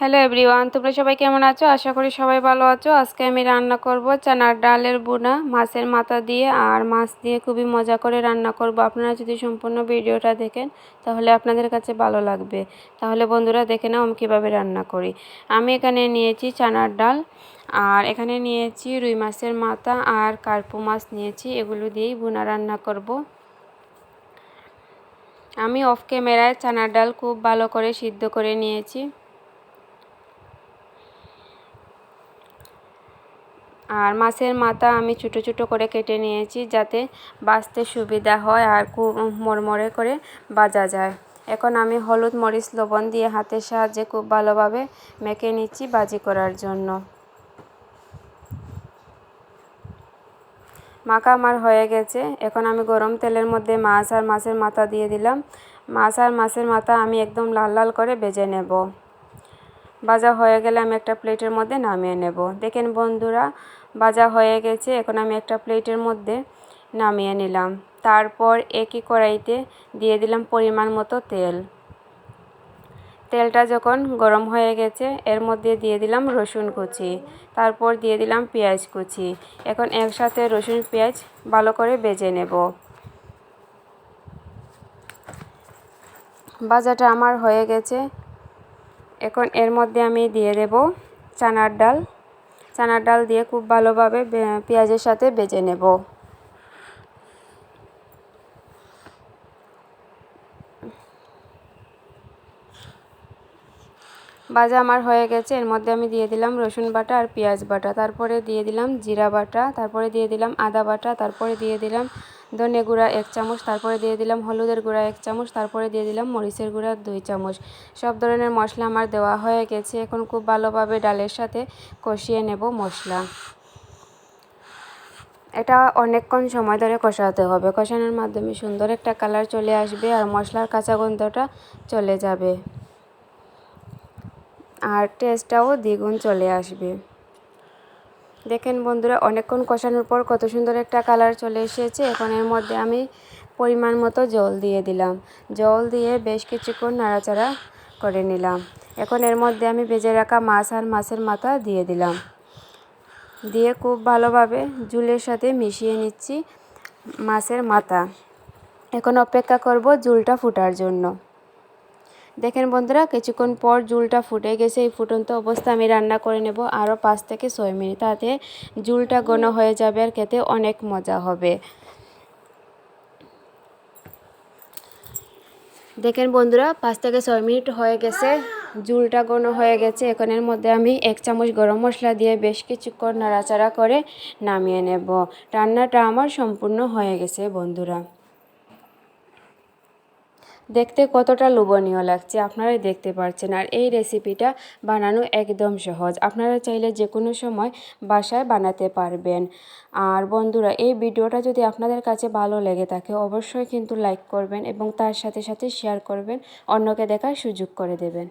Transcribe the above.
Hello everyone, তোমরা সবাই কেমন আছো? আশা করি সবাই ভালো আছো। আজকে আমি রান্না করব চানার ডালের বুনা, মাছের মাথা দিয়ে, আর মাছ দিয়ে খুবই মজা করে রান্না করব। আপনারা যদি সম্পূর্ণ ভিডিওটা দেখেন, তাহলে আপনাদের কাছে ভালো লাগবে। তাহলে বন্ধুরা দেখে নাও আমি কীভাবে রান্না করি। আমি এখানে নিয়েছি চানার ডাল, আর এখানে নিয়েছি রুই মাছের মাথা, আর কার্পু মাছ নিয়েছি। এগুলো দিয়েই বুনা রান্না করব। আমি অফ ক্যামেরায় চানার ডাল খুব ভালো করে সিদ্ধ করে নিয়েছি। আর মাছের মাথা আমি ছোটো ছোটো করে কেটে নিয়েছি যাতে বাছতে সুবিধা হয় আর খুব মরমরে করে বাজা যায়। এখন আমি হলুদ মরিচ লবণ দিয়ে হাতের সাহায্যে খুব ভালোভাবে মেখে নিচ্ছি বাজি করার জন্য। মাখা আমার হয়ে গেছে। এখন আমি গরম তেলের মধ্যে মাছ আর মাছের মাথা দিয়ে দিলাম। মাছ আর মাছের মাথা আমি একদম লাল লাল করে বেজে নেব। ভাজা হয়ে গেলে আমি একটা প্লেটের মধ্যে নামিয়ে নেব। দেখেন বন্ধুরা ভাজা হয়ে গেছে। এখন আমি একটা প্লেটের মধ্যে নামিয়ে নিলাম। তারপর একই কড়াইতে দিয়ে দিলাম পরিমাণ মতো তেল। তেলটা যখন গরম হয়ে গেছে, এর মধ্যে দিয়ে দিলাম রসুন কুচি। তারপর দিয়ে দিলাম পেঁয়াজ কুচি। এখন একসাথে রসুন, পেঁয়াজ ভালো করে বেজে নেব। ভাজাটা আমার হয়ে গেছে। এখন এর মধ্যে আমি দিয়ে দেব চানার ডাল। চানার ডাল দিয়ে খুব ভালোভাবে পেঁয়াজের সাথে বেজে নেব। বাজা আমার হয়ে গেছে। এর মধ্যে আমি দিয়ে দিলাম রসুন বাটা আর পেঁয়াজ বাটা। তারপরে দিয়ে দিলাম জিরা বাটা, তারপরে দিয়ে দিলাম আদা বাটা, তারপরে দিয়ে দিলাম ধনে গুঁড়া এক চামচ, তারপরে দিয়ে দিলাম হলুদের গুঁড়া এক চামচ, তারপরে দিয়ে দিলাম মরিচের গুঁড়া দুই চামচ। সব ধরনের মশলা আমার দেওয়া হয়ে গেছে। এখন খুব ভালোভাবে ডালের সাথে কষিয়ে নেব মশলা। এটা অনেকক্ষণ সময় ধরে কষাতে হবে। কষানোর মাধ্যমে সুন্দর একটা কালার চলে আসবে আর মশলার কাঁচা গন্ধটা চলে যাবে। আর টেস্টটাও দ্বিগুণ চলে আসবে। দেখেন বন্ধুরা, অনেকক্ষণ কষানোর পর কত সুন্দর একটা কালার চলে এসেছে। এখন এর মধ্যে আমি পরিমাণ মতো জল দিয়ে দিলাম। জল দিয়ে বেশ কিছুক্ষণ নাড়াচাড়া করে নিলাম। এখন এর মধ্যে আমি ভেজে রাখা মাছ আর মাছের মাথা দিয়ে দিলাম। দিয়ে খুব ভালোভাবে জুলের সাথে মিশিয়ে নিচ্ছি মাছের মাথা। এখন অপেক্ষা করব জুলটা ফুটার জন্য। দেখেন বন্ধুরা, কিছুক্ষণ পর জুলটা ফুটে গেছে। এই ফুটন্ত অবস্থা আমি রান্না করে নেব আরও পাঁচ থেকে ছয় মিনিট। তাতে জুলটা ঘন হয়ে যাবে আর খেতে অনেক মজা হবে। দেখেন বন্ধুরা, পাঁচ থেকে ছয় মিনিট হয়ে গেছে। জুলটা ঘন হয়ে গেছে। এখন এর মধ্যে আমি এক চামচ গরম মশলা দিয়ে বেশ কিছুক্ষণ নাড়াচাড়া করে নামিয়ে নেব। রান্নাটা আমার সম্পূর্ণ হয়ে গেছে বন্ধুরা। দেখতে কতটা লোভনীয় লাগছে, আপনারাই দেখতে পারছেন। আর এই রেসিপিটা বানানো একদম সহজ। আপনারা চাইলে যে কোনো সময় বাসায় বানাতে পারবেন। আর বন্ধুরা, এই ভিডিওটা যদি আপনাদের কাছে ভালো লেগে থাকে, অবশ্যই কিন্তু লাইক করবেন এবং তার সাথে সাথে শেয়ার করবেন। অন্যকে দেখার সুযোগ করে দেবেন।